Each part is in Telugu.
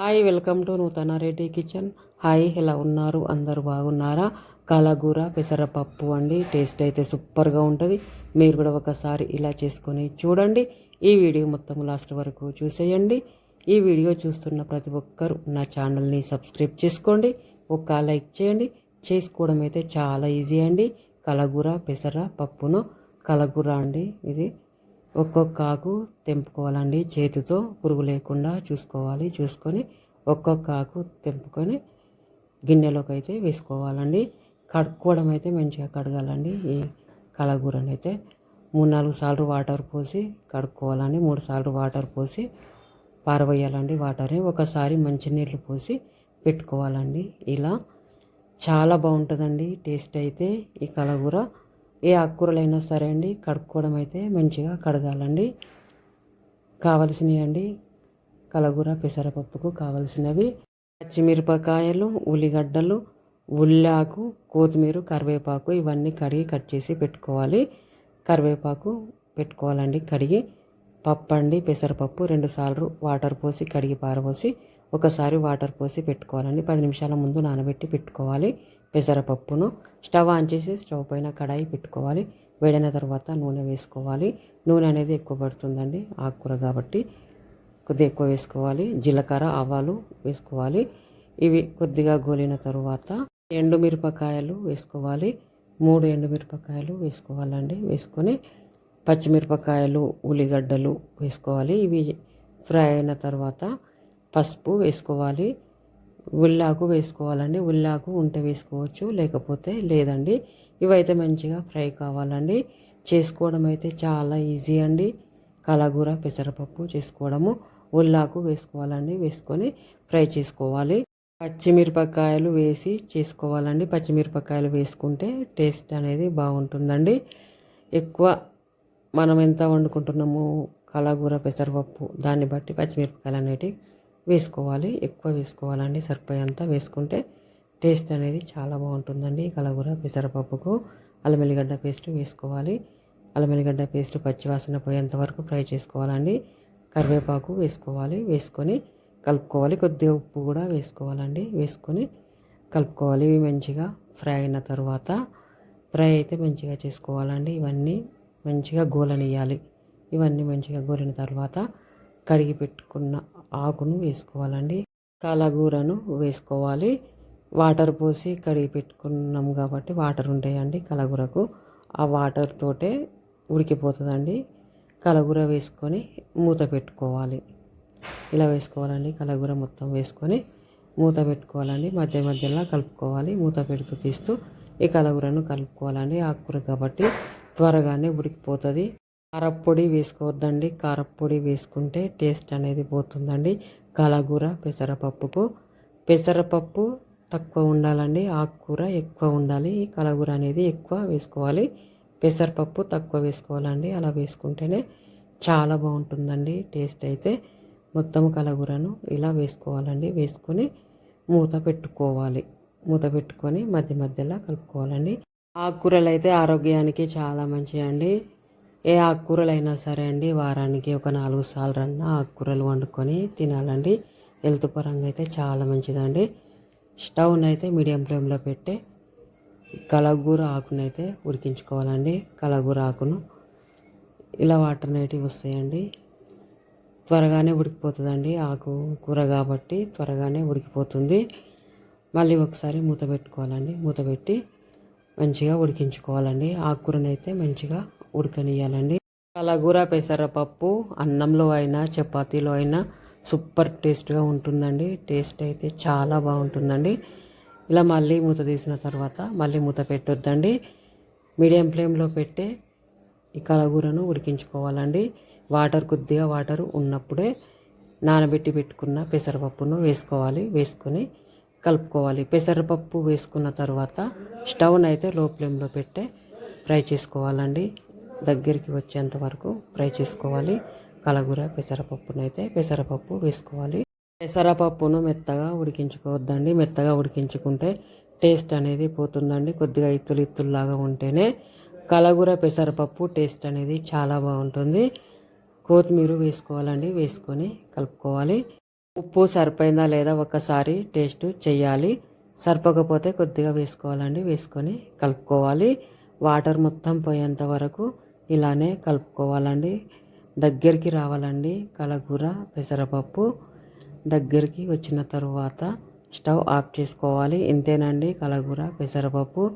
హాయ్ వెల్కమ్ టు నూతన రెడ్డి కిచెన్. హాయ్ ఎలా ఉన్నారు? అందరూ బాగున్నారా? కలగూర పెసరపప్పు అండి. టేస్ట్ అయితే సూపర్గా ఉంటుంది. మీరు కూడా ఒకసారి ఇలా చేసుకొని చూడండి. ఈ వీడియో మొత్తం లాస్ట్ వరకు చూసేయండి. ఈ వీడియో చూస్తున్న ప్రతి ఒక్కరూ నా ఛానల్ని సబ్స్క్రైబ్ చేసుకోండి. ఒక లైక్ చేయండి. చేసుకోవడం అయితే చాలా ఈజీ అండి. కలగూర పెసర పప్పును. కలగూర అండి ఇది. ఒక్కొక్క ఆకు తెంపుకోవాలండి. చేతితో పురుగు లేకుండా చూసుకోవాలి. చూసుకొని ఒక్కొక్క ఆకు తెంపుకొని గిన్నెలోకి అయితే వేసుకోవాలండి. కడుక్కోవడం అయితే మంచిగా కడగాలండి. ఈ కలగూరని అయితే మూడు నాలుగు సార్లు వాటర్ పోసి కడుక్కోవాలండి. మూడు సార్లు వాటర్ పోసి పారవేయాలండి వాటర్ని ఒకసారి మంచినీళ్ళు పోసి పెట్టుకోవాలండి. ఇలా చాలా బాగుంటుందండి. టేస్ట్ అయితే ఈ కలగూర. ఏ ఆకుకూరలైనా సరే అండి కడుక్కోవడం అయితే మంచిగా కడగాలండి. కావలసినవి అండి కలగూర పెసరపప్పుకు కావలసినవి పచ్చిమిరపకాయలు ఉల్లిగడ్డలు ఉల్లాకు కొత్తిమీర కరివేపాకు ఇవన్నీ కడిగి కట్ చేసి పెట్టుకోవాలి. కరివేపాకు పెట్టుకోవాలండి కడిగి. పప్పు అండి పెసరపప్పు రెండు సార్లు వాటర్ పోసి కడిగి పారపోసి ఒకసారి వాటర్ పోసి పెట్టుకోవాలండి. పది నిమిషాల ముందు నానబెట్టి పెట్టుకోవాలి. పెసరపప్పును స్టవ్ ఆన్ చేసి స్టవ్ పైన కడాయి పెట్టుకోవాలి. వేడిన తర్వాత నూనె వేసుకోవాలి. నూనె అనేది ఎక్కువ పడుతుందండి ఆకుకూర కాబట్టి. కొద్దిగా ఎక్కువ వేసుకోవాలి. జీలకర్ర ఆవాలు వేసుకోవాలి. ఇవి కొద్దిగా గోలిన తరువాత ఎండుమిరపకాయలు వేసుకోవాలి. మూడు ఎండుమిరపకాయలు వేసుకోవాలండి. వేసుకొని పచ్చిమిరపకాయలు ఉల్లిగడ్డలు వేసుకోవాలి. ఇవి ఫ్రై అయిన తర్వాత పసుపు వేసుకోవాలి. ఉల్లాకు వేసుకోవాలండి. ఉల్లాకు ఉంటే వేసుకోవచ్చు లేకపోతే లేదండి. ఇవైతే మంచిగా ఫ్రై కావాలండి. చేసుకోవడం అయితే చాలా ఈజీ అండి. కలగూర పెసరపప్పు చేసుకోవడము. ఉల్లాకు వేసుకోవాలండి. వేసుకొని ఫ్రై చేసుకోవాలి. పచ్చిమిరపకాయలు వేసి చేసుకోవాలండి. పచ్చిమిరపకాయలు వేసుకుంటే టేస్ట్ అనేది బాగుంటుందండి. ఎక్కువ మనం ఎంత వండుకుంటున్నాము కలగూర పెసరపప్పు దాన్ని బట్టి పచ్చిమిరపకాయలు అనేటివి వేసుకోవాలి ఎక్కువ వేసుకోవాలండి. సరిపోయేంత వేసుకుంటే టేస్ట్ అనేది చాలా బాగుంటుందండి. కలగూర పెసరపప్పుకు అల్లమెల్లిగడ్డ పేస్ట్ వేసుకోవాలి. అల్లమెల్లిగడ్డ పేస్ట్ పచ్చివాసన పోయేంత వరకు ఫ్రై చేసుకోవాలండి. కరివేపాకు వేసుకోవాలి వేసుకొని కలుపుకోవాలి. కొద్దిగా ఉప్పు కూడా వేసుకోవాలండి. వేసుకొని కలుపుకోవాలి. ఇవి మంచిగా ఫ్రై అయిన తర్వాత ఫ్రై అయితే మంచిగా చేసుకోవాలండి. ఇవన్నీ మంచిగా గోలనియాలి ఇవన్నీ మంచిగా గోలిన తర్వాత కడిగి పెట్టుకున్న ఆకును వేసుకోవాలండి. కలగూరను వేసుకోవాలి. వాటర్ పోసి కడిగి పెట్టుకున్నాం కాబట్టి వాటర్ ఉంటాయండి కలగూరకు. ఆ వాటర్ తోటే ఉడికిపోతుందండి. కలగూర వేసుకొని మూత పెట్టుకోవాలి. ఇలా వేసుకోవాలండి. కలగూర మొత్తం వేసుకొని మూత పెట్టుకోవాలండి. మధ్య మధ్యలో కలుపుకోవాలి. మూత పెడుతూ తీస్తూ ఈ కలగూరను కలుపుకోవాలండి. ఆకుకూర కాబట్టి త్వరగానే ఉడికిపోతుంది. కారప్పొడి వేసుకోవద్దండి. కారప్పొడి వేసుకుంటే టేస్ట్ అనేది పోతుందండి. కలగూర పెసరపప్పుకు. పెసరపప్పు తక్కువ ఉండాలండి. ఆకుకూర ఎక్కువ ఉండాలి. ఈ కలగూర అనేది ఎక్కువ వేసుకోవాలి. పెసరపప్పు తక్కువ వేసుకోవాలండి. అలా వేసుకుంటేనే చాలా బాగుంటుందండి. టేస్ట్ అయితే మొత్తం కలగూరను ఇలా వేసుకోవాలండి. వేసుకొని మూత పెట్టుకోవాలి. మూత పెట్టుకొని మధ్య మధ్యలో కలుపుకోవాలండి. ఆకుకూరలు అయితే ఆరోగ్యానికి చాలా మంచిదండి ఏ ఆకుకూరలైనా సరే అండి వారానికి ఒక నాలుగు సార్లు రన్న ఆకుకూరలు వండుకొని తినాలండి. హెల్త్ పరంగా అయితే చాలా మంచిదండి. స్టవ్ని అయితే మీడియం ఫ్లేమ్లో పెట్టి కలగూర ఆకునైతే ఉడికించుకోవాలండి. కలగూర ఆకును ఇలా వాటర్ అనేటివి వస్తాయండి. త్వరగానే ఉడికిపోతుందండి ఆకు కూర కాబట్టి త్వరగానే ఉడికిపోతుంది. మళ్ళీ ఒకసారి మూత పెట్టుకోవాలండి. మూత పెట్టి మంచిగా ఉడికించుకోవాలండి. ఆకుకూరనైతే మంచిగా ఉడకనియాలండి కలగూర పెసరపప్పు అన్నంలో అయినా చపాతీలో అయినా సూపర్ టేస్ట్గా ఉంటుందండి. టేస్ట్ అయితే చాలా బాగుంటుందండి. ఇలా మళ్ళీ మూత తీసిన తర్వాత మళ్ళీ మూత పెట్టొద్దండి. మీడియం ఫ్లేమ్లో పెట్టే ఈ కలగూరను ఉడికించుకోవాలండి. వాటర్ కొద్దిగా వాటర్ ఉన్నప్పుడే నానబెట్టి పెట్టుకున్న పెసరపప్పును వేసుకోవాలి. వేసుకొని కలుపుకోవాలి. పెసరపప్పు వేసుకున్న తర్వాత స్టవ్ను అయితే లో ఫ్లేమ్లో పెట్టే ఫ్రై చేసుకోవాలండి. దగ్గరికి వచ్చేంత వరకు ఫ్రై చేసుకోవాలి. కలగూర పెసరపప్పునైతే పెసరపప్పు వేసుకోవాలి. పెసరపప్పును మెత్తగా ఉడికించుకోవద్దండి. మెత్తగా ఉడికించుకుంటే టేస్ట్ అనేది పోతుందండి. కొద్దిగా ఇత్తులు ఇత్తుల్లాగా ఉంటేనే కలగూర పెసరపప్పు టేస్ట్ అనేది చాలా బాగుంటుంది. కొత్తిమీర వేసుకోవాలండి. వేసుకొని కలుపుకోవాలి. ఉప్పు సరిపోయిందా లేదా ఒకసారి టేస్ట్ చేయాలి సరిపోకపోతే కొద్దిగా వేసుకోవాలండి. వేసుకొని కలుపుకోవాలి. వాటర్ మొత్తం పోయేంత వరకు ఇలానే కలుపుకోవాలండి. దగ్గరికి రావాలండి. కలగూర పెసరపప్పు దగ్గరికి వచ్చిన తర్వాత స్టవ్ ఆఫ్ చేసుకోవాలి. ఇంతేనండి కలగూర పెసరపప్పు.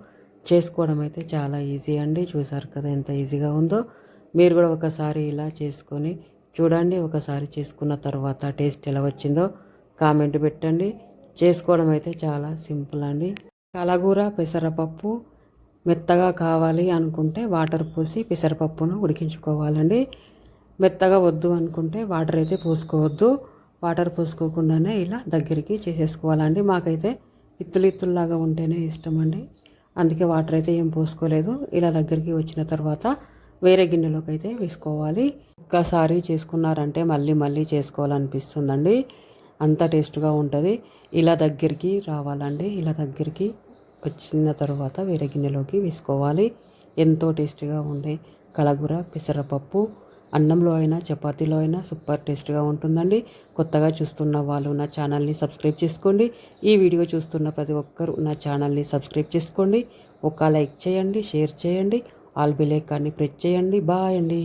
చేసుకోవడం అయితే చాలా ఈజీ అండి. చూసారు కదా ఎంత ఈజీగా ఉందో. మీరు కూడా ఒకసారి ఇలా చేసుకొని చూడండి. ఒకసారి చేసుకున్న తర్వాత టేస్ట్ ఎలా వచ్చిందో కామెంట్ పెట్టండి. చేసుకోవడం అయితే చాలా సింపుల్ అండి. కలగూర పెసరపప్పు మెత్తగా కావాలి అనుకుంటే వాటర్ పోసి పెసరపప్పును ఉడికించుకోవాలండి. మెత్తగా వద్దు అనుకుంటే వాటర్ అయితే పోసుకోవద్దు. వాటర్ పోసుకోకుండానే ఇలా దగ్గరికి చేసేసుకోవాలండి. మాకైతే ఇత్తులు ఇత్తుల్లాగా ఉంటేనే ఇష్టం అండి అందుకే వాటర్ అయితే ఏం పోసుకోలేదు. ఇలా దగ్గరికి వచ్చిన తర్వాత వేరే గిన్నెలోకి అయితే వేసుకోవాలి. ఒక్కసారి చేసుకున్నారంటే మళ్ళీ మళ్ళీ చేసుకోవాలనిపిస్తుందండి. అంత టేస్ట్గా ఉంటుంది. ఇలా దగ్గరికి రావాలండి. ఇలా దగ్గరికి వచ్చిన తర్వాత వేరే గిన్నెలోకి వేసుకోవాలి. ఎంతో టేస్టీగా ఉండే కలగూర పెసరపప్పు అన్నంలో అయినా చపాతీలో అయినా సూపర్ టేస్ట్గా ఉంటుందండి. కొత్తగా చూస్తున్న వాళ్ళు నా ఛానల్ని సబ్స్క్రైబ్ చేసుకోండి. ఈ వీడియో చూస్తున్న ప్రతి ఒక్కరు నా ఛానల్ని సబ్స్క్రైబ్ చేసుకోండి. ఒక లైక్ చేయండి షేర్ చేయండి. ఆల్ బెల్ ఐకాన్ని ప్రెస్ చేయండి. బాయ్ అండి.